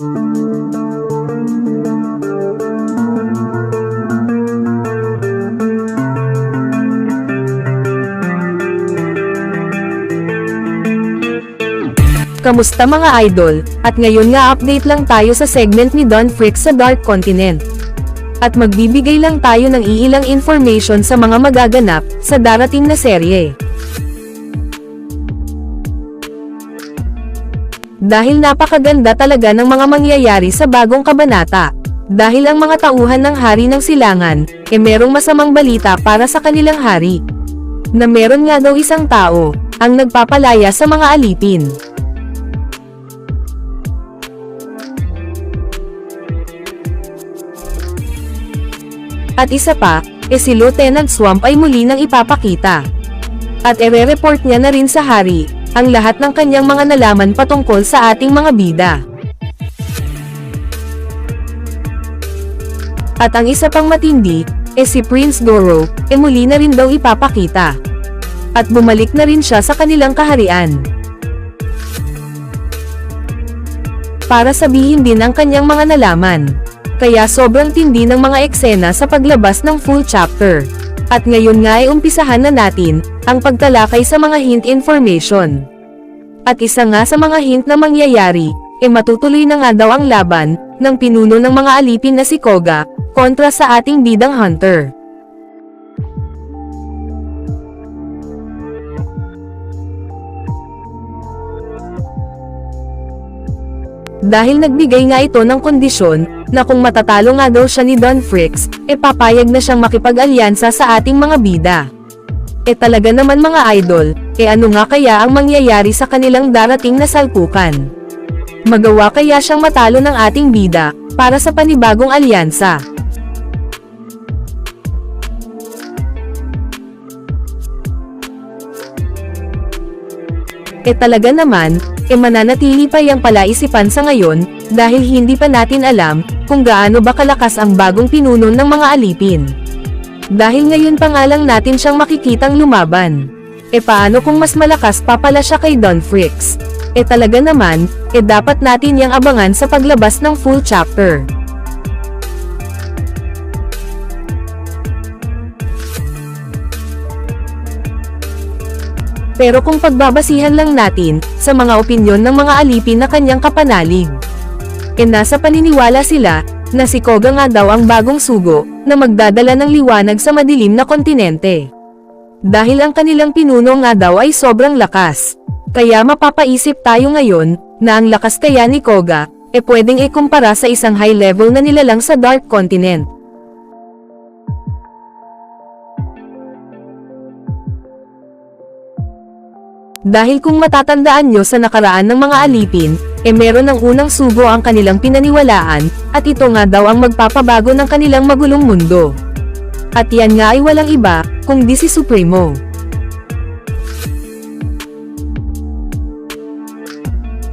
Kamusta mga idol? At ngayon nga update lang tayo sa segment ni Don Frick sa Dark Continent. At magbibigay lang tayo ng iilang information sa mga magaganap sa darating na serye. Dahil napakaganda talaga ng mga mangyayari sa bagong kabanata. Dahil ang mga tauhan ng hari ng silangan, e merong masamang balita para sa kanilang hari. Na meron nga daw isang tao, ang nagpapalaya sa mga alipin. At isa pa, e si Lieutenant Swamp ay muli nang ipapakita. At ere-report niya na rin sa hari, ang lahat ng kanyang mga nalaman patungkol sa ating mga bida. At ang isa pang matindi, e si Prince Goro, e muli na rin daw ipapakita. At bumalik na rin siya sa kanilang kaharian. Para sabihin din ang kanyang mga nalaman. Kaya sobrang tindi ng mga eksena sa paglabas ng full chapter. At ngayon nga ay umpisahan na natin, ang pagtalakay sa mga hint information. At isa nga sa mga hint na mangyayari, e matutuloy na nga daw ang laban, ng pinuno ng mga alipin na si Koga, kontra sa ating bidang hunter. Dahil nagbigay nga ito ng kondisyon, na kung matatalo nga daw siya ni Don Fricks, e papayag na siyang makipag-alyansa sa ating mga bida. E talaga naman mga idol, e ano nga kaya ang mangyayari sa kanilang darating na salpukan? Magawa kaya siyang matalo ng ating bida, para sa panibagong alyansa? E talaga naman, e mananatili pa yung palaisipan sa ngayon, dahil hindi pa natin alam, kung gaano ba kalakas ang bagong pinuno ng mga alipin. Dahil ngayon pa nga lang natin siyang makikitang lumaban. E paano kung mas malakas pa pala siya kay Don Fricks? E talaga naman, e dapat natin yang abangan sa paglabas ng full chapter. Pero kung pagbabasihan lang natin, sa mga opinyon ng mga alipin na kanyang kapanalig. E nasa paniniwala sila, na si Koga nga daw ang bagong sugo, na magdadala ng liwanag sa madilim na kontinente. Dahil ang kanilang pinuno nga daw ay sobrang lakas. Kaya mapapaisip tayo ngayon, na ang lakas kaya ni Koga, e pwedeng ikumpara sa isang high level na nilalang sa Dark Continent. Dahil kung matatandaan nyo sa nakaraan ng mga alipin, e meron ng unang sugo ang kanilang pinaniwalaan, at ito nga daw ang magpapabago ng kanilang magulong mundo. At yan nga ay walang iba, kung di si Supremo.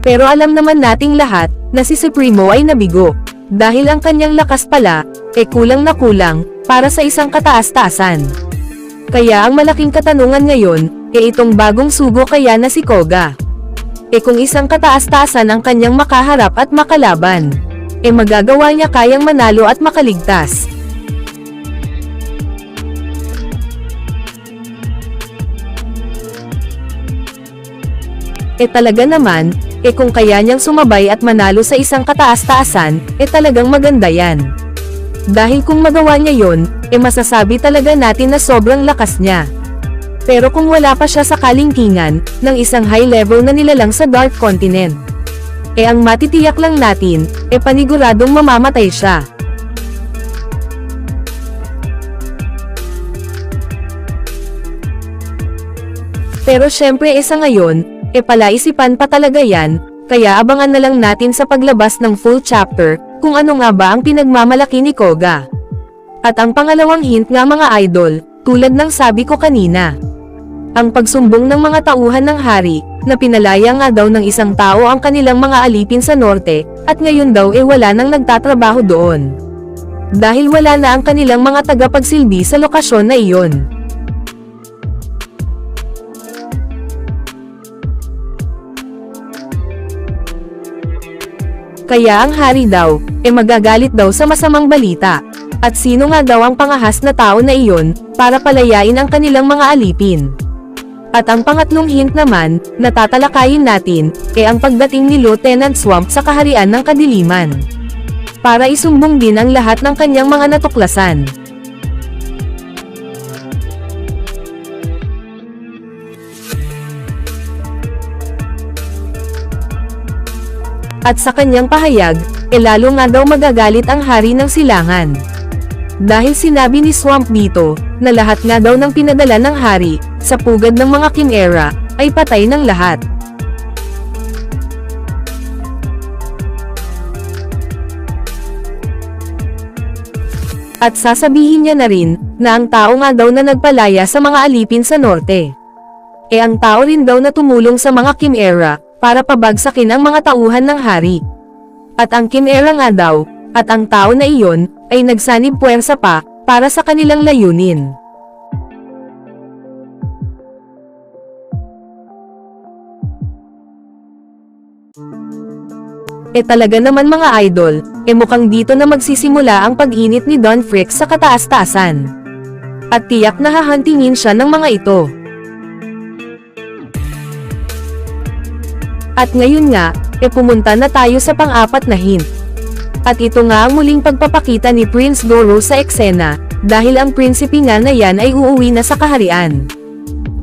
Pero alam naman nating lahat, na si Supremo ay nabigo. Dahil ang kanyang lakas pala, e kulang na kulang, para sa isang kataas-taasan. Kaya ang malaking katanungan ngayon, e itong bagong sugo kaya na si Koga. E kung isang kataas-taasan ang kanyang makaharap at makalaban, e magagawa niya kayang manalo at makaligtas. E talaga naman, e kung kaya niyang sumabay at manalo sa isang kataas-taasan, e talagang maganda yan. Dahil kung magawa niya yon, e masasabi talaga natin na sobrang lakas niya. Pero kung wala pa siya sa kalingkingan, ng isang high level na nilalang sa Dark Continent, e ang matitiyak lang natin, e paniguradong mamamatay siya. Pero syempre isa ngayon, e palaisipan pa talaga yan, kaya abangan na lang natin sa paglabas ng full chapter, kung ano nga ba ang pinagmamalaki ni Koga. At ang pangalawang hint nga mga idol, tulad ng sabi ko kanina. Ang pagsumbong ng mga tauhan ng hari, na pinalaya nga daw ng isang tao ang kanilang mga alipin sa norte, at ngayon daw e wala nang nagtatrabaho doon. Dahil wala na ang kanilang mga tagapagsilbi sa lokasyon na iyon. Kaya ang hari daw, e magagalit daw sa masamang balita. At sino nga daw ang pangahas na tao na iyon, para palayain ang kanilang mga alipin. At ang pangatlong hint naman, na tatalakayin natin, e ang pagdating ni Lieutenant Swamp sa kaharian ng kadiliman. Para isumbong din ang lahat ng kanyang mga natuklasan. At sa kanyang pahayag, e lalo nga daw magagalit ang hari ng silangan. Dahil sinabi ni Swamp dito, na lahat nga daw ng pinadala ng hari, sa pugad ng mga Chimera, ay patay ng lahat. At sasabihin niya na rin, na ang tao nga daw na nagpalaya sa mga alipin sa norte. E ang tao rin daw na tumulong sa mga Chimera, para pabagsakin ang mga tauhan ng hari. At ang Chimera nga daw, at ang tao na iyon, ay nagsanib puwersa pa, para sa kanilang layunin. E talaga naman mga idol, e mukhang dito na magsisimula ang pag-init ni Don Frick sa kataas-taasan. At tiyak na hahantingin siya ng mga ito. At ngayon nga, e pumunta na tayo sa pang-apat na hint. At ito nga ang muling pagpapakita ni Prince Goro sa eksena, dahil ang prinsipe nga na yan ay uuwi na sa kaharian.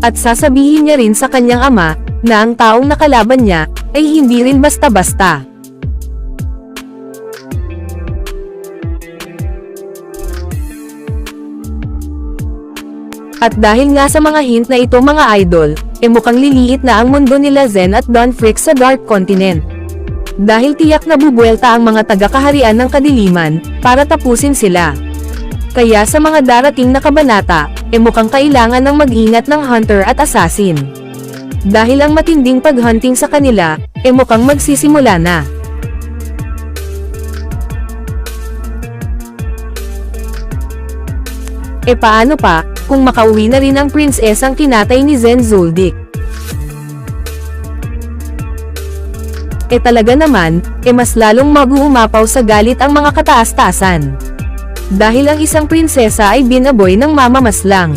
At sasabihin niya rin sa kanyang ama, na ang taong nakalaban niya, ay hindi rin basta-basta. At dahil nga sa mga hint na ito mga idol, e mukhang liliit na ang mundo nila Zen at Don Frick sa Dark Continent. Dahil tiyak na bubuelta ang mga taga-kaharian ng kadiliman, para tapusin sila. Kaya sa mga darating na kabanata, e mukhang kailangan ng mag-ingat ng hunter at assassin. Dahil ang matinding paghunting sa kanila, e mukhang magsisimula na. E paano pa, kung makauwi na rin ang prinsesang kinatay ni Zen Zuldik? E talaga naman, e mas lalong mag-uumapaw sa galit ang mga kataas-taasan. Dahil ang isang prinsesa ay binaboy ng mamamaslang.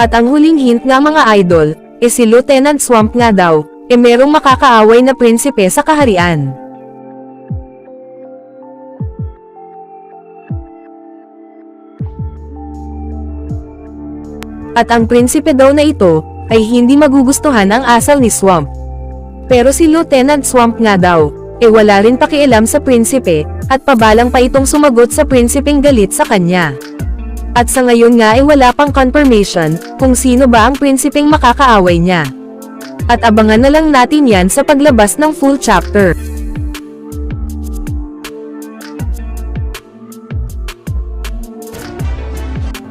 At ang huling hint nga mga idol, e si Lieutenant Swamp nga daw, e merong makakaaway na prinsipe sa kaharian. At ang prinsipe daw na ito, ay hindi magugustuhan ang asal ni Swamp. Pero si Lieutenant Swamp nga daw, e wala rin pakialam sa prinsipe, at pabalang pa itong sumagot sa prinsipeng galit sa kanya. At sa ngayon nga ay wala pang confirmation, kung sino ba ang prinsipeng makakaaway niya. At abangan na lang natin yan sa paglabas ng full chapter.